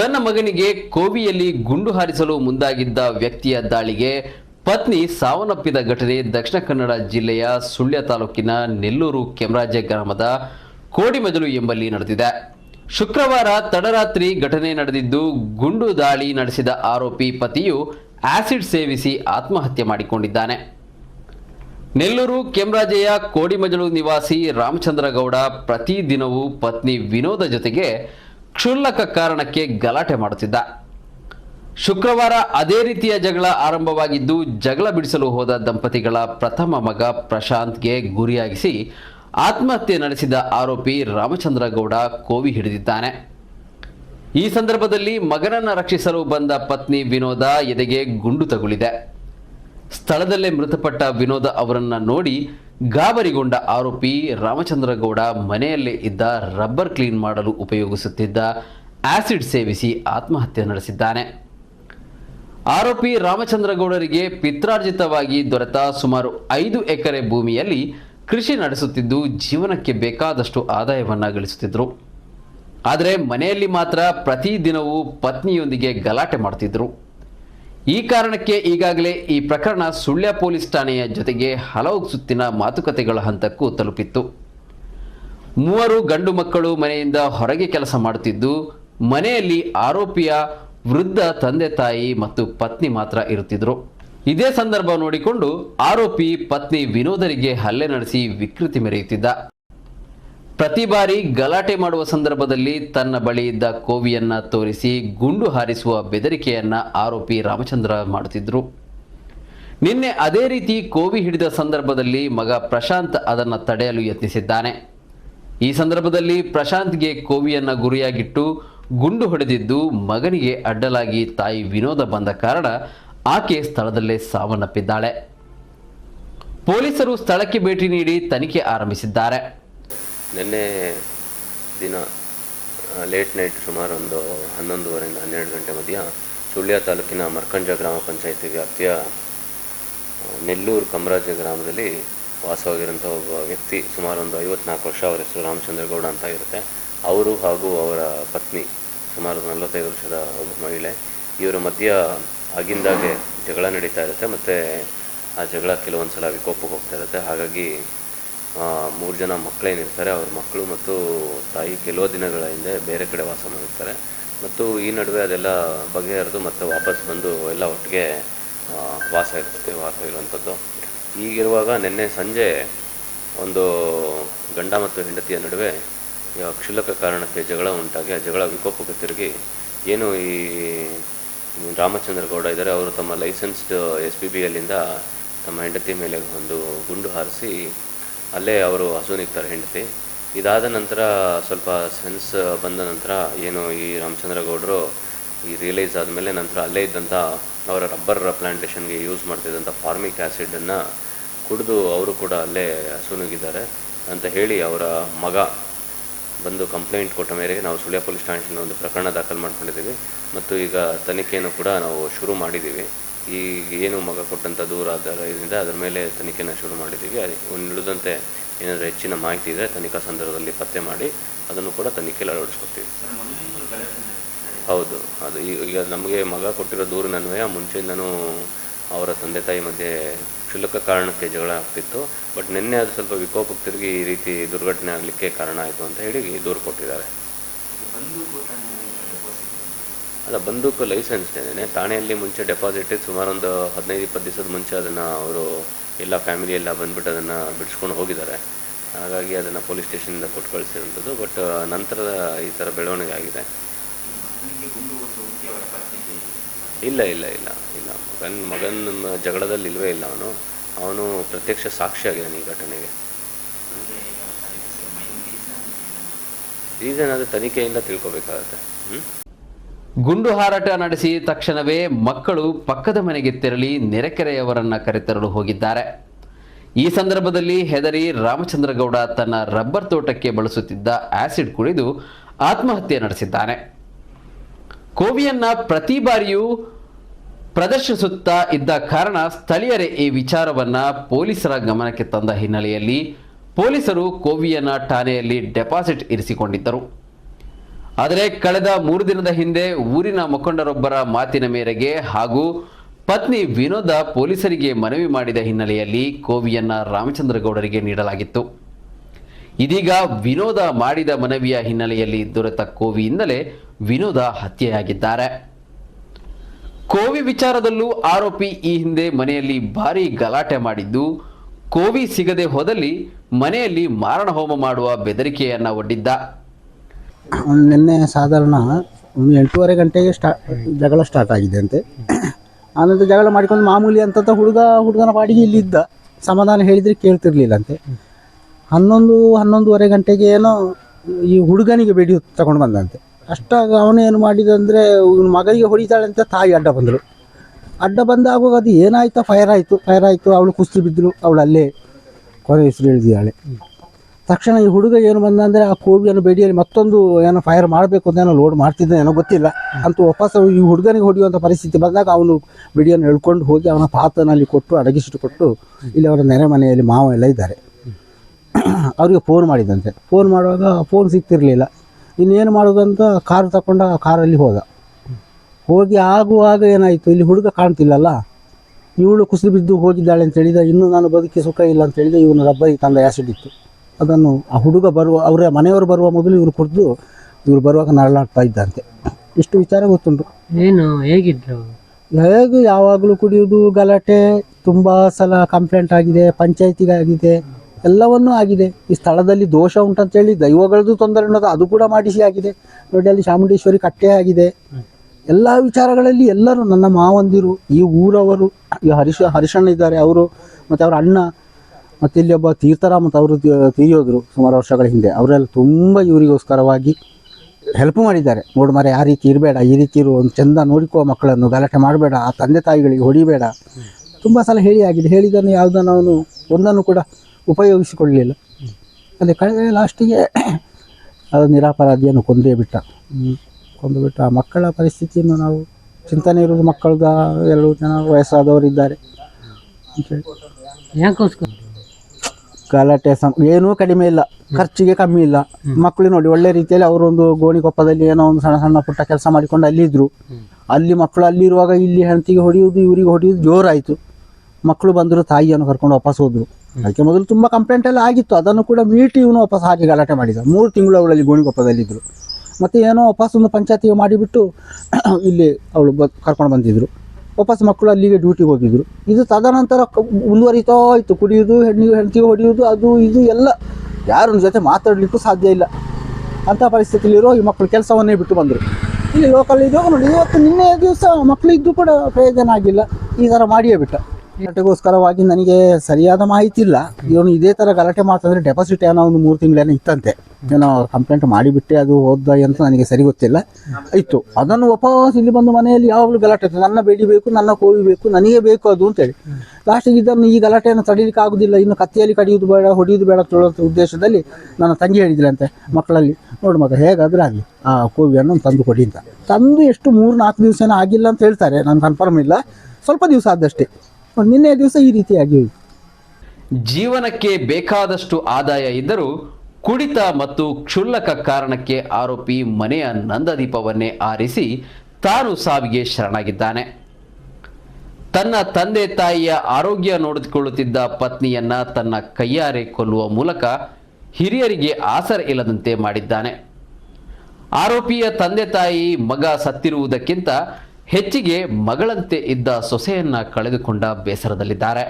ತನ್ನ ಮಗನಿಗೆ ಕೋವಿಯಲ್ಲಿ ಗುಂಡು ಹಾರಿಸಲು ಮುಂದಾಗಿದ್ದ ವ್ಯಕ್ತಿಯ ದಾಳಿಗೆ ಪತ್ನಿ ಸಾವನ್ನಪ್ಪಿದ ಘಟನೆ ದಕ್ಷಿಣ ಕನ್ನಡ ಜಿಲ್ಲೆಯ ಸುಳ್ಯ ತಾಲೂಕಿನ ನೆಲ್ಲೂರು ಕೆಮರಾಜ ಗ್ರಾಮದ ಕೋಡಿಮಜಲು ಎಂಬಲ್ಲಿ ನಡೆದಿದೆ. ಶುಕ್ರವಾರ ತಡರಾತ್ರಿ ಘಟನೆ ನಡೆದಿದ್ದು ಗುಂಡು ದಾಳಿ ನಡೆಸಿದ ಆರೋಪಿ ಪತಿಯು ಆಸಿಡ್ ಸೇವಿಸಿ ಆತ್ಮಹತ್ಯೆ ಮಾಡಿಕೊಂಡಿದ್ದಾನೆ. ನೆಲ್ಲೂರು ಕೆಮರಾಜೆಯ ಕೋಡಿಮಜಲು ನಿವಾಸಿ ರಾಮಚಂದ್ರಗೌಡ ಪ್ರತಿದಿನವೂ ಪತ್ನಿ ವಿನೋದ ಜೊತೆಗೆ ಕ್ಷುಲ್ಲಕ ಕಾರಣಕ್ಕೆ ಗಲಾಟೆ ಮಾಡುತ್ತಿದ್ದ. ಶುಕ್ರವಾರ ಅದೇ ರೀತಿಯ ಜಗಳ ಆರಂಭವಾಗಿದ್ದು, ಜಗಳ ಬಿಡಿಸಲು ಹೋದ ದಂಪತಿಗಳ ಪ್ರಥಮ ಮಗ ಪ್ರಶಾಂತ್ಗೆ ಗುರಿಯಾಗಿಸಿ ಆತ್ಮಹತ್ಯೆ ನಡೆಸಿದ ಆರೋಪಿ ರಾಮಚಂದ್ರಗೌಡ ಕೋವಿ ಹಿಡಿದಿದ್ದಾನೆ. ಈ ಸಂದರ್ಭದಲ್ಲಿ ಮಗನನ್ನು ರಕ್ಷಿಸಲು ಬಂದ ಪತ್ನಿ ವಿನೋದ ಎದೆಗೆ ಗುಂಡು ತಗುಲಿದೆ. ಸ್ಥಳದಲ್ಲೇ ಮೃತಪಟ್ಟ ವಿನೋದ ಅವರನ್ನ ನೋಡಿ ಗಾಬರಿಗೊಂಡ ಆರೋಪಿ ರಾಮಚಂದ್ರಗೌಡ ಮನೆಯಲ್ಲೇ ಇದ್ದ ರಬ್ಬರ್ ಕ್ಲೀನ್ ಮಾಡಲು ಉಪಯೋಗಿಸುತ್ತಿದ್ದ ಆಸಿಡ್ ಸೇವಿಸಿ ಆತ್ಮಹತ್ಯೆ ನಡೆಸಿದ್ದಾನೆ. ಆರೋಪಿ ರಾಮಚಂದ್ರಗೌಡರಿಗೆ ಪಿತ್ರಾರ್ಜಿತವಾಗಿ ದೊರೆತ ಸುಮಾರು ಐದು ಎಕರೆ ಭೂಮಿಯಲ್ಲಿ ಕೃಷಿ ನಡೆಸುತ್ತಿದ್ದು ಜೀವನಕ್ಕೆ ಬೇಕಾದಷ್ಟು ಆದಾಯವನ್ನು ಗಳಿಸುತ್ತಿದ್ದರು ಆದರೆ ಮನೆಯಲ್ಲಿ ಮಾತ್ರ ಪ್ರತಿದಿನವೂ ಪತ್ನಿಯೊಂದಿಗೆ ಗಲಾಟೆ ಮಾಡ್ತಿದ್ರು. ಈ ಕಾರಣಕ್ಕೆ ಈಗಾಗಲೇ ಈ ಪ್ರಕರಣ ಸುಳ್ಯ ಪೊಲೀಸ್ ಠಾಣೆಯ ಜೊತೆಗೆ ಹಲವು ಸುತ್ತಿನ ಮಾತುಕತೆಗಳ ಹಂತಕ್ಕೂ ತಲುಪಿತ್ತು. ಮೂವರು ಗಂಡು ಮಕ್ಕಳು ಮನೆಯಿಂದ ಹೊರಗೆ ಕೆಲಸ ಮಾಡುತ್ತಿದ್ದು, ಮನೆಯಲ್ಲಿ ಆರೋಪಿಯ ವೃದ್ಧ ತಂದೆ ತಾಯಿ ಮತ್ತು ಪತ್ನಿ ಮಾತ್ರ ಇರುತ್ತಿದ್ದರು. ಇದೇ ಸಂದರ್ಭ ನೋಡಿಕೊಂಡು ಆರೋಪಿ ಪತ್ನಿ ವಿನೋದರಿಗೆ ಹಲ್ಲೆ ನಡೆಸಿ ವಿಕೃತಿ ಮೆರೆಯುತ್ತಿದ್ದ. ಪ್ರತಿ ಬಾರಿ ಗಲಾಟೆ ಮಾಡುವ ಸಂದರ್ಭದಲ್ಲಿ ತನ್ನ ಬಳಿ ಇದ್ದ ಕೋವಿಯನ್ನ ತೋರಿಸಿ ಗುಂಡು ಹಾರಿಸುವ ಬೆದರಿಕೆಯನ್ನ ಆರೋಪಿ ರಾಮಚಂದ್ರ ಮಾಡುತ್ತಿದ್ದರು ನಿನ್ನೆ ಅದೇ ರೀತಿ ಕೋವಿ ಹಿಡಿದ ಸಂದರ್ಭದಲ್ಲಿ ಮಗ ಪ್ರಶಾಂತ್ ಅದನ್ನು ತಡೆಯಲು ಯತ್ನಿಸಿದ್ದಾನೆ. ಈ ಸಂದರ್ಭದಲ್ಲಿ ಪ್ರಶಾಂತ್ಗೆ ಕೋವಿಯನ್ನ ಗುರಿಯಾಗಿಟ್ಟು ಗುಂಡು ಹೊಡೆದಿದ್ದು ಮಗನಿಗೆ ಅಡ್ಡಲಾಗಿ ತಾಯಿ ವಿನೋದ ಬಂದ ಕಾರಣ ಆಕೆ ಸ್ಥಳದಲ್ಲೇ ಸಾವನ್ನಪ್ಪಿದ್ದಾಳೆ. ಪೊಲೀಸರು ಸ್ಥಳಕ್ಕೆ ಭೇಟಿ ನೀಡಿ ತನಿಖೆ ಆರಂಭಿಸಿದ್ದಾರೆ. ನಿನ್ನೆ ದಿನ ಲೇಟ್ ನೈಟ್ ಸುಮಾರು ಒಂದು ಹನ್ನೊಂದುವರೆಯಿಂದ ಹನ್ನೆರಡು ಗಂಟೆ ಮಧ್ಯ ಸುಳ್ಯ ತಾಲೂಕಿನ ಮರ್ಕಂಜ ಗ್ರಾಮ ಪಂಚಾಯಿತಿ ವ್ಯಾಪ್ತಿಯ ನೆಲ್ಲೂರು ಕಮರಾಜ ಗ್ರಾಮದಲ್ಲಿ ವಾಸವಾಗಿರುವಂಥ ಒಬ್ಬ ವ್ಯಕ್ತಿ ಸುಮಾರು ಒಂದು ಐವತ್ನಾಲ್ಕು ವರ್ಷ ಅವರ ಹೆಸರು ರಾಮಚಂದ್ರಗೌಡ ಅಂತ ಇರುತ್ತೆ. ಅವರು ಹಾಗೂ ಅವರ ಪತ್ನಿ ಸುಮಾರು ನಲವತ್ತೈದು ವರ್ಷದ ಒಬ್ಬ ಮಹಿಳೆ, ಇವರ ಮಧ್ಯ ಆಗಿಂದಾಗೆ ಜಗಳ ನಡೀತಾ ಇರುತ್ತೆ. ಮತ್ತು ಆ ಜಗಳ ಕೆಲವೊಂದು ಸಲ ವಿಕೋಪಕ್ಕೆ ಹೋಗ್ತಾ ಇರುತ್ತೆ. ಹಾಗಾಗಿ ಮೂರು ಜನ ಮಕ್ಕಳೇನಿರ್ತಾರೆ, ಅವ್ರ ಮಕ್ಕಳು ಮತ್ತು ತಾಯಿ ಕೆಲವು ದಿನಗಳ ಹಿಂದೆ ಬೇರೆ ಕಡೆ ವಾಸ ಮಾಡಿರ್ತಾರೆ. ಮತ್ತು ಈ ನಡುವೆ ಅದೆಲ್ಲ ಬಗೆಹರಿದು ಮತ್ತೆ ವಾಪಸ್ ಬಂದು ಎಲ್ಲ ಒಟ್ಟಿಗೆ ವಾಸ ಇರ್ತದೆ ವಾಸ ಇರುವಂಥದ್ದು. ಈಗಿರುವಾಗ ನಿನ್ನೆ ಸಂಜೆ ಒಂದು ಗಂಡ ಮತ್ತು ಹೆಂಡತಿಯ ನಡುವೆ ಕ್ಷುಲ್ಲಕ ಕಾರಣಕ್ಕೆ ಜಗಳ ಉಂಟಾಗಿ, ಆ ಜಗಳ ವಿಕೋಪಕ್ಕೆ ತಿರುಗಿ ಏನು ಈ ರಾಮಚಂದ್ರ ಗೌಡ ಇದ್ದಾರೆ, ಅವರು ತಮ್ಮ ಲೈಸೆನ್ಸ್ಡ್ ಎಸ್ ಪಿ ಬಿ ಎಲ್ಲಿಂದ ತಮ್ಮ ಹೆಂಡತಿ ಮೇಲೆ ಒಂದು ಗುಂಡು ಹಾರಿಸಿ ಅಲ್ಲೇ ಅವರು ಹಸುನಿಗ್ತಾರೆ ಹೆಂಡತಿ. ಇದಾದ ನಂತರ ಸ್ವಲ್ಪ ಸೆನ್ಸ್ ಬಂದ ನಂತರ ಏನು ಈ ರಾಮಚಂದ್ರ ಗೌಡರು ಈ ರಿಯಲೈಸ್ ಆದಮೇಲೆ ನಂತರ ಅಲ್ಲೇ ಇದ್ದಂಥ ಅವರ ರಬ್ಬರ್ ಪ್ಲಾಂಟೇಷನ್ಗೆ ಯೂಸ್ ಮಾಡ್ತಿದ್ದಂಥ ಫಾರ್ಮಿಕ್ ಆ್ಯಸಿಡನ್ನು ಕುಡಿದು ಅವರು ಕೂಡ ಅಲ್ಲೇ ಹಸುನುಗಿದ್ದಾರೆ ಅಂತ ಹೇಳಿ ಅವರ ಮಗ ಬಂದು ಕಂಪ್ಲೇಂಟ್ ಕೊಟ್ಟ ಮೇರೆಗೆ ನಾವು ಸುಳ್ಯ ಪೊಲೀಸ್ ಸ್ಟೇಷನ್ ಒಂದು ಪ್ರಕರಣ ದಾಖಲು ಮಾಡ್ಕೊಂಡಿದ್ದೀವಿ. ಮತ್ತು ಈಗ ತನಿಖೆಯನ್ನು ಕೂಡ ನಾವು ಶುರು ಮಾಡಿದ್ದೀವಿ. ಈಗ ಏನು ಮಗ ಕೊಟ್ಟಂಥ ದೂರ ಅದರ ಇದರಿಂದ ಅದರ ಮೇಲೆ ತನಿಖೆನ ಶುರು ಮಾಡಿದ್ದೀವಿ. ಉಳಿದಂತೆ ಏನಾದರೂ ಹೆಚ್ಚಿನ ಮಾಹಿತಿ ಇದ್ದರೆ ತನಿಖಾ ಸಂದರ್ಭದಲ್ಲಿ ಪತ್ತೆ ಮಾಡಿ ಅದನ್ನು ಕೂಡ ತನಿಖೆಯಲ್ಲಿ ಅಳವಡಿಸ್ಕೊತೀವಿ ಹೌದು, ಅದು ಈ- ಈಗ ನಮಗೆ ಮಗ ಕೊಟ್ಟಿರೋ ದೂರಿನನ್ವಯ ಮುಂಚೆಯಿಂದನೂ ಅವರ ತಂದೆ ತಾಯಿ ಮಧ್ಯೆ ಕ್ಷುಲ್ಲಕ ಕಾರಣಕ್ಕೆ ಜಗಳ ಆಗ್ತಿತ್ತು. ಬಟ್ ನಿನ್ನೆ ಅದು ಸ್ವಲ್ಪ ವಿಕೋಪಕ್ಕೆ ತಿರುಗಿ ಈ ರೀತಿ ದುರ್ಘಟನೆ ಆಗಲಿಕ್ಕೆ ಕಾರಣ ಆಯಿತು ಅಂತ ಹೇಳಿ ದೂರು ಕೊಟ್ಟಿದ್ದಾರೆ. ಅಲ್ಲ ಬಂದೂಕು ಲೈಸೆನ್ಸ್ ಇದ್ದೇನೆ ಠಾಣೆಯಲ್ಲಿ ಮುಂಚೆ ಡೆಪಾಸಿಟ್ ಸುಮಾರು ಒಂದು ಹದಿನೈದು ಇಪ್ಪತ್ತು ದಿವಸದ ಮುಂಚೆ ಅದನ್ನು ಅವರು ಎಲ್ಲ ಫ್ಯಾಮಿಲಿ ಎಲ್ಲ ಬಂದ್ಬಿಟ್ಟು ಅದನ್ನು ಬಿಡಿಸ್ಕೊಂಡು ಹೋಗಿದ್ದಾರೆ. ಹಾಗಾಗಿ ಅದನ್ನು ಪೊಲೀಸ್ ಸ್ಟೇಷನಿಂದ ಕೊಟ್ಟು ಕಳಿಸಿರುವಂಥದ್ದು ಬಟ್ ನಂತರದ ಈ ಥರ ಬೆಳವಣಿಗೆ ಆಗಿದೆ. ಇಲ್ಲ ಇಲ್ಲ ಇಲ್ಲ ಇಲ್ಲ. ಮಗನ ಮಗನ ಜಗಳದಲ್ಲಿ ಇಲ್ವೇ ಇಲ್ಲ ಅವನು. ಅವನು ಪ್ರತ್ಯಕ್ಷ ಸಾಕ್ಷಿಯಾಗಿದ್ದಾನೆ ಈ ಘಟನೆಗೆ. ರೀಸನ್ ಅದು ತನಿಖೆಯಿಂದ ತಿಳ್ಕೊಬೇಕಾಗತ್ತೆ. ಹ್ಞೂ ಗುಂಡು ಹಾರಾಟ ನಡೆಸಿ ತಕ್ಷಣವೇ ಮಕ್ಕಳು ಪಕ್ಕದ ಮನೆಗೆ ತೆರಳಿ ನೆರೆಕೆರೆಯವರನ್ನ ಕರೆತರಲು ಹೋಗಿದ್ದಾರೆ. ಈ ಸಂದರ್ಭದಲ್ಲಿ ಹೆದರಿ ರಾಮಚಂದ್ರಗೌಡ ತನ್ನ ರಬ್ಬರ್ ತೋಟಕ್ಕೆ ಬಳಸುತ್ತಿದ್ದ ಆಸಿಡ್ ಕುಡಿದು ಆತ್ಮಹತ್ಯೆ ನಡೆಸಿದ್ದಾನೆ. ಕೋವಿಯನ್ನ ಪ್ರತಿ ಬಾರಿಯೂ ಪ್ರದರ್ಶಿಸುತ್ತಾ ಇದ್ದ ಕಾರಣ ಸ್ಥಳೀಯರೇ ಈ ವಿಚಾರವನ್ನ ಪೊಲೀಸರ ಗಮನಕ್ಕೆ ತಂದ ಹಿನ್ನೆಲೆಯಲ್ಲಿ ಪೊಲೀಸರು ಕೋವಿಯನ್ನ ಠಾಣೆಯಲ್ಲಿ ಡೆಪಾಸಿಟ್ ಇರಿಸಿಕೊಂಡಿದ್ದರು. ಆದರೆ ಕಳೆದ ಮೂರು ದಿನದ ಹಿಂದೆ ಊರಿನ ಮುಖಂಡರೊಬ್ಬರ ಮಾತಿನ ಮೇರೆಗೆ ಹಾಗೂ ಪತ್ನಿ ವಿನೋದ ಪೊಲೀಸರಿಗೆ ಮನವಿ ಮಾಡಿದ ಹಿನ್ನೆಲೆಯಲ್ಲಿ ಕೋವಿಯನ್ನ ರಾಮಚಂದ್ರಗೌಡರಿಗೆ ನೀಡಲಾಗಿತ್ತು. ಇದೀಗ ವಿನೋದ ಮಾಡಿದ ಮನವಿಯ ಹಿನ್ನೆಲೆಯಲ್ಲಿ ದೊರೆತ ಕೋವಿಯಿಂದಲೇ ವಿನೋದ ಹತ್ಯೆಯಾಗಿದ್ದಾರೆ. ಕೋವಿ ವಿಚಾರದಲ್ಲೂ ಆರೋಪಿ ಈ ಹಿಂದೆ ಮನೆಯಲ್ಲಿ ಭಾರಿ ಗಲಾಟೆ ಮಾಡಿದ್ದು, ಕೋವಿ ಸಿಗದೆ ಹೋದಲ್ಲಿ ಮನೆಯಲ್ಲಿ ಮಾರಣ ಹೋಮ ಮಾಡುವ ಬೆದರಿಕೆಯನ್ನ ಒಡ್ಡಿದ್ದ. ನಿನ್ನೆ ಸಾಧಾರಣ ಒಂದು ಎಂಟೂವರೆ ಗಂಟೆಗೆ ಸ್ಟಾ, ಜಗಳ ಸ್ಟಾರ್ಟ್ ಆಗಿದೆ ಅಂತೆ ಆನಂತರ ಜಗಳ ಮಾಡಿಕೊಂಡು ಮಾಮೂಲಿ ಅಂತ ಹುಡುಗ, ಹುಡುಗನ ಪಾಡಿಗೆ ಇಲ್ಲಿದ್ದ. ಸಮಾಧಾನ ಹೇಳಿದರೆ ಕೇಳ್ತಿರ್ಲಿಲ್ಲ ಅಂತೆ ಹನ್ನೊಂದು, ಹನ್ನೊಂದುವರೆ ಗಂಟೆಗೆ ಏನೋ ಈ ಹುಡುಗನಿಗೆ ಬೆಡಿ ತಗೊಂಡು ಬಂದಂತೆ. ಅಷ್ಟಾಗ ಅವನೇನು ಮಾಡಿದಂದರೆ ಇವನ ಮಗನಿಗೆ ಹೊಡಿತಾಳೆ ಅಂತ ತಾಯಿ ಅಡ್ಡ ಬಂದರು ಅಡ್ಡ ಬಂದಾಗ ಅದು ಏನಾಯ್ತು ಫೈರ್ ಆಯಿತು ಫೈರ್ ಆಯಿತು, ಅವಳು ಕುಸ್ತಿ ಬಿದ್ದಳು ಅವಳು ಅಲ್ಲೇ ಕೊನೆ ಹೆಸರು ಎಳ್ದಿದ್ದಾಳೆ ತಕ್ಷಣ ಈ ಹುಡುಗ ಏನು ಬಂದ ಅಂದರೆ ಆ ಕೋವಿಯನ್ನು ಬೇಡಿಯಲ್ಲಿ ಮತ್ತೊಂದು ಏನೋ ಫೈರ್ ಮಾಡಬೇಕು ಅಂತ ಏನೋ ಲೋಡ್ ಮಾಡ್ತಿದ್ದ ಏನೋ ಗೊತ್ತಿಲ್ಲ. ಅಂತೂ ವಾಪಸ್ ಈ ಹುಡುಗನಿಗೆ ಹೊಡೆಯುವಂಥ ಪರಿಸ್ಥಿತಿ ಬಂದಾಗ ಅವನು ಬಿಡಿಯನ್ನು ಎಳ್ಕೊಂಡು ಹೋಗಿ ಅವನ ಪಾತನಲ್ಲಿ ಕೊಟ್ಟು ಅಡಗಿಸಿಟ್ಟು ಕೊಟ್ಟು ಇಲ್ಲಿ ಅವರ ನೆರೆ ಮನೆಯಲ್ಲಿ ಮಾವ ಎಲ್ಲ ಇದ್ದಾರೆ. ಅವರಿಗೆ ಫೋನ್ ಮಾಡಿದಂತೆ. ಫೋನ್ ಮಾಡುವಾಗ ಫೋನ್ ಸಿಗ್ತಿರಲಿಲ್ಲ. ಇನ್ನೇನು ಮಾಡೋದಂತ ಕಾರು ತಗೊಂಡು ಆ ಕಾರಲ್ಲಿ ಹೋದ. ಹೋಗಿ ಆಗುವಾಗ ಏನಾಯಿತು? ಇಲ್ಲಿ ಹುಡುಗ ಕಾಣ್ತಿಲ್ಲಲ್ಲ? ಇವಳು ಕುಸಿದು ಬಿದ್ದು ಹೋಗಿದ್ದಾಳೆ ಅಂತ ಹೇಳಿದ, ಇನ್ನೂ ನಾನು ಬದುಕಿ ಸುಖ ಇಲ್ಲ ಅಂತ ಹೇಳಿದ, ಇವನು ರಬ್ಬರಿಗೆ ತಂದ ಆ್ಯಸಿಡ್ ಇತ್ತು. ಅದನ್ನು ಆ ಹುಡುಗ ಬರುವ ಅವರ ಮನೆಯವರು ಬರುವ ಮೊದಲು ಇವರು ಕುಡಿದು ಇವರು ಬರುವಾಗ ನರಳಾಡ್ತಾ ಇದ್ದಂತೆ ಇಷ್ಟು ವಿಚಾರ ಗೊತ್ತುಂಟು. ಏನು ಹೇಗಿದ್ರು? ಹೇಗು ಯಾವಾಗಲೂ ಕುಡಿಯೋದು ಗಲಾಟೆ ತುಂಬ ಸಲ ಕಂಪ್ಲೇಂಟ್ ಆಗಿದೆ ಪಂಚಾಯತಿಗಾಗಿದೆ ಎಲ್ಲವನ್ನೂ ಆಗಿದೆ. ಈ ಸ್ಥಳದಲ್ಲಿ ದೋಷ ಉಂಟಂತೇಳಿ ದೈವಗಳದ್ದು ತೊಂದರೆ ಅನ್ನೋದು ಅದು ಕೂಡ ಮಾಡಿಸಿ ಆಗಿದೆ. ನೋಡಿ ಅಲ್ಲಿ ಚಾಮುಂಡೇಶ್ವರಿ ಕಟ್ಟೆ ಆಗಿದೆ. ಎಲ್ಲ ವಿಚಾರಗಳಲ್ಲಿ ಎಲ್ಲರೂ ನನ್ನ ಮಾವಂದಿರು ಈ ಊರವರು ಈ ಹರಿಶ ಹರಿಶಣ್ಣ ಇದ್ದಾರೆ ಅವರು ಮತ್ತು ಅವರ ಅಣ್ಣ ಮತ್ತು ಇಲ್ಲಿ ಒಬ್ಬ ತೀರ್ಥರಾಮ್ ಅಂತ ಅವರು ತೀರಿಯೋದ್ರು ಸುಮಾರು ವರ್ಷಗಳ ಹಿಂದೆ. ಅವರೆಲ್ಲ ತುಂಬ ಇವರಿಗೋಸ್ಕರವಾಗಿ ಹೆಲ್ಪ್ ಮಾಡಿದ್ದಾರೆ. ನೋಡು ಮರೆ ಆ ರೀತಿ ಇರಬೇಡ ಈ ರೀತಿ ಇರು ಒಂದು ಚಂದ ನೋಡಿಕೋ ಮಕ್ಕಳನ್ನು ಗಲಾಟೆ ಮಾಡಬೇಡ ಆ ತಂದೆ ತಾಯಿಗಳಿಗೆ ಹೊಡಿಬೇಡ. ತುಂಬ ಸಲ ಹೇಳಿ ಆಗಿದೆ. ಹೇಳಿದ್ದನ್ನು ಯಾವುದನ್ನು ಅವನು ಒಂದನ್ನು ಕೂಡ ಉಪಯೋಗಿಸಿಕೊಳ್ಳಲಿಲ್ಲ. ಅದೇ ಕಳೆದ ಲಾಸ್ಟಿಗೆ ಅದು ನಿರಾಪರಾಧಿಯನ್ನು ಕೊಂದೇ ಬಿಟ್ಟ. ಕೊಂದು ಬಿಟ್ಟ. ಆ ಮಕ್ಕಳ ಪರಿಸ್ಥಿತಿಯನ್ನು ನಾವು ಚಿಂತನೆ ಇರುವುದು ಮಕ್ಕಳದ ಎರಡು ಜನ ವಯಸ್ಸಾದವರಿದ್ದಾರೆ. ಯಾಕೋಸ್ಕರ? ಗಲಾಟೆ ಸಂ ಏನೂ ಕಡಿಮೆ ಇಲ್ಲ. ಖರ್ಚಿಗೆ ಕಮ್ಮಿ ಇಲ್ಲ. ಮಕ್ಕಳು ನೋಡಿ ಒಳ್ಳೆ ರೀತಿಯಲ್ಲಿ ಅವರೊಂದು ಗೋಣಿಕೊಪ್ಪದಲ್ಲಿ ಏನೋ ಒಂದು ಸಣ್ಣ ಸಣ್ಣ ಪುಟ್ಟ ಕೆಲಸ ಮಾಡಿಕೊಂಡು ಅಲ್ಲಿದ್ರು. ಅಲ್ಲಿ ಮಕ್ಕಳು ಅಲ್ಲಿರುವಾಗ ಇಲ್ಲಿ ಹೆಂಡತಿಗೆ ಹೊಡೆಯುವುದು ಇವರಿಗೆ ಹೊಡೆಯುವುದು ಜೋರಾಯಿತು. ಮಕ್ಕಳು ಬಂದರು ತಾಯಿಯನ್ನು ಕರ್ಕೊಂಡು ವಾಪಸ್ ಹೋದ್ರು. ಅದಕ್ಕೆ ಮೊದಲು ತುಂಬ ಕಂಪ್ಲೇಂಟ್ ಎಲ್ಲ ಆಗಿತ್ತು. ಅದನ್ನು ಕೂಡ ಮೀಟಿ ಇವನು ವಾಪಸ್ ಹಾಕಿ ಗಲಾಟೆ ಮಾಡಿದ. ಮೂರು ತಿಂಗಳು ಅವಳಲ್ಲಿ ಗೋಣಿಕೊಪ್ಪದಲ್ಲಿದ್ದರು ಮತ್ತು ಏನೋ ವಾಪಸ್ ಒಂದು ಪಂಚಾಯತಿಗೆ ಮಾಡಿಬಿಟ್ಟು ಇಲ್ಲಿ ಅವಳು ಬ ಕರ್ಕೊಂಡು ಬಂದಿದ್ದರು ವಾಪಸ್ ಮಕ್ಕಳು ಅಲ್ಲಿಗೆ ಡ್ಯೂಟಿಗೆ ಹೋಗಿದ್ರು. ಇದು ತದನಂತರ ಮುಂದುವರಿತಾ ಇತ್ತು ಕುಡಿಯೋದು ಹೆಣ್ಣು ಹೆಂಡತಿಗೆ ಹೊಡೆಯೋದು ಅದು ಇದು ಎಲ್ಲ. ಯಾರ ಜೊತೆ ಮಾತಾಡಲಿಕ್ಕೂ ಸಾಧ್ಯ ಇಲ್ಲ. ಅಂಥ ಪರಿಸ್ಥಿತಿಲಿರೋ ಈ ಮಕ್ಕಳು ಕೆಲಸವನ್ನೇ ಬಿಟ್ಟು ಬಂದರು. ಇಲ್ಲಿ ಲೋಕಲ್ ಇದ್ದಾಗ ನೋಡಿ, ಇವತ್ತು ನಿನ್ನೆ ದಿವಸ ಮಕ್ಕಳಿದ್ದು ಕೂಡ ಪ್ರಯೋಜನ ಆಗಿಲ್ಲ. ಈ ಥರ ಮಾಡಿಯೇ ಬಿಟ್ಟ. ಗಲಾಟೆಗೋಸ್ಕರವಾಗಿ ನನಗೆ ಸರಿಯಾದ ಮಾಹಿತಿ ಇಲ್ಲ ಇವನು ಇದೇ ತರ ಗಲಾಟೆ ಮಾಡ್ತಂದ್ರೆ ಡೆಪಾಸಿಟ್ ಏನೋ ಒಂದು ಮೂರು ತಿಂಗಳೇನೋ ಇತ್ತಂತೆ. ಏನೋ ಕಂಪ್ಲೇಂಟ್ ಮಾಡಿಬಿಟ್ಟೆ, ಅದು ಹೋದ ಅಂತ ನನಗೆ ಸರಿ ಗೊತ್ತಿಲ್ಲ. ಇತ್ತು. ಅದನ್ನು ವಾಪಸ್ ಇಲ್ಲಿ ಬಂದು ಮನೆಯಲ್ಲಿ ಯಾವಾಗಲೂ ಗಲಾಟೆ ಇತ್ತು. ನನ್ನ ಬೇಡಿ ಬೇಕು, ನನ್ನ ಕೋವಿ ಬೇಕು, ನನಗೆ ಬೇಕು ಅದು ಅಂತೇಳಿ. ಲಾಸ್ಟಿಗೆ ಇದನ್ನು ಈ ಗಲಾಟೆಯನ್ನು ತಡೀಲಿಕ್ಕೆ ಆಗುದಿಲ್ಲ. ಇನ್ನು ಕತ್ತಿಯಲ್ಲಿ ಕಡಿಯುವುದು ಬೇಡ, ಹೊಡೆಯುವುದು ಬೇಡ ತೊಳೋ ಉದ್ದೇಶದಲ್ಲಿ ನನ್ನ ತಂಗಿ ಹೇಳಿದ್ಲಂತೆ ಮಕ್ಕಳಲ್ಲಿ. ನೋಡು ಮಗ, ಹೇಗಾದ್ರೆ ಆಗಲಿ. ಆ ಕೋವಿಯನ್ನು ತಂದು ಕೊಡಿ ಅಂತ. ತಂದು ಎಷ್ಟು ಮೂರು ನಾಲ್ಕು ದಿವಸನೇ ಆಗಿಲ್ಲ ಅಂತ ಹೇಳ್ತಾರೆ. ನಾನು ಕನ್ಫರ್ಮ್ ಇಲ್ಲ. ಸ್ವಲ್ಪ ದಿವಸ ಆದಷ್ಟೇ. ನಿನ್ನೆ ದಿವಸ ಈ ರೀತಿಯಾಗಿ ಜೀವನಕ್ಕೆ ಬೇಕಾದಷ್ಟು ಆದಾಯ ಇದ್ದರೂ ಕುಡಿತ ಮತ್ತು ಕ್ಷುಲ್ಲಕ ಕಾರಣಕ್ಕೆ ಆರೋಪಿ ಮನೆಯ ನಂದದೀಪವನ್ನೇ ಆರಿಸಿ ತಾನು ಸಾವಿಗೆ ಶರಣಾಗಿದ್ದಾನೆ. ತನ್ನ ತಂದೆ ತಾಯಿಯ ಆರೋಗ್ಯ ನೋಡಿಕೊಳ್ಳುತ್ತಿದ್ದ ಪತ್ನಿಯನ್ನ ತನ್ನ ಕೈಯಾರೆ ಕೊಲ್ಲುವ ಮೂಲಕ ಹಿರಿಯರಿಗೆ ಆಸರ ಇಲ್ಲದಂತೆ ಮಾಡಿದ್ದಾನೆ. ಆರೋಪಿಯ ತಂದೆ ತಾಯಿ ಮಗ ಸತ್ತಿರುವುದಕ್ಕಿಂತ ಹೆಚ್ಚಿಗೆ ಮಗಳಂತೆ ಇದ್ದ ಸೊಸೆಯನ್ನ ಕಳೆದುಕೊಂಡ ಬೇಸರದಲ್ಲಿದ್ದಾರೆ.